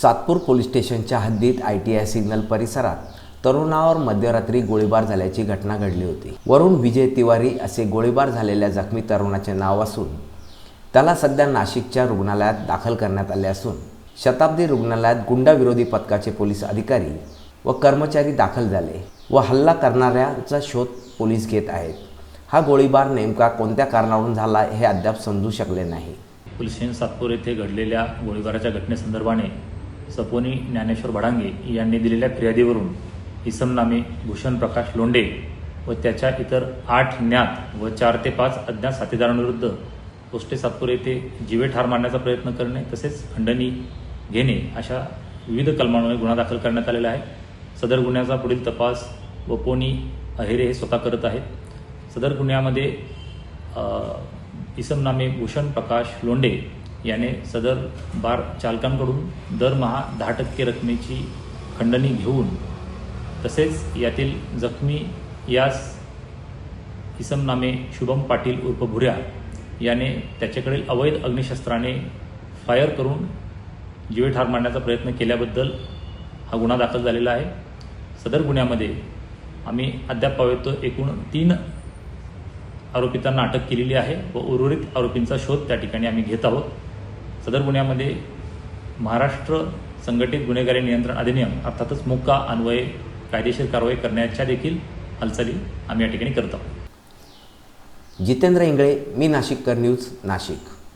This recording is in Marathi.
सातपूर पोलीस स्टेशनच्या हद्दीत आय टी आय सिग्नल परिसरात तरुणावर मध्यरात्री गोळीबार झाल्याची घटना घडली होती. वरून विजय तिवारी असे गोळीबार झालेल्या जखमी तरुणाचे नाव असून त्याला सध्या नाशिकच्या रुग्णालयात दाखल करण्यात आले असून शताब्दी रुग्णालयात गुंडाविरोधी पथकाचे पोलीस अधिकारी व कर्मचारी दाखल झाले व हल्ला करणाऱ्याचा शोध पोलीस घेत आहेत. हा गोळीबार नेमका कोणत्या कारणावरून झाला हे अद्याप समजू शकले नाही. पोलीस सातपूर येथे घडलेल्या गोळीबाराच्या घटनेसंदर्भाने सपोनी ज्ञानेश्वर भडांगे यांनी दिलेल्या फिर्यादीवरून इसम नामे भूषण प्रकाश लोंडे व त्याच्या इतर आठ ज्ञात व चार ते पाच अज्ञात साथीदारांविरुद्ध पोस्टे सातपूर येथे जीवे ठार मारण्याचा प्रयत्न करणे तसेच खंडणी घेणे अशा विविध कलमांमुळे गुन्हा दाखल करण्यात आलेला आहे. सदर गुन्ह्याचा पुढील तपास व पोनी अहेरे हे स्वतः करत आहेत. सदर गुन्ह्यामध्ये इसम नामे भूषण प्रकाश लोंडे याने सदर बार चालकांकडून दरमहा दहा टक्के रकमेची खंडणी घेऊन तसेच यातील जखमी यास इसमनामे शुभम पाटील उर्फ भुऱ्या याने त्याच्याकडील अवैध अग्निशस्त्राने फायर करून जीवे ठार मारण्याचा प्रयत्न केल्याबद्दल हा गुन्हा दाखल झालेला आहे. सदर गुन्ह्यामध्ये आम्ही अद्याप पावेतो एकूण तीन आरोपितांना अटक केलेली आहे व उर्वरित आरोपींचा शोध त्या ठिकाणी आम्ही घेत आहोत. सदर गुन्ह्यामध्ये महाराष्ट्र संघटित गुन्हेगारी नियंत्रण अधिनियम अर्थातच मुक्का अन्वये कायदेशीर कारवाई करण्याच्या देखील हालचाली आम्ही या ठिकाणी करत आहोत. जितेंद्र इंगळे मी नाशिककर न्यूज नाशिक.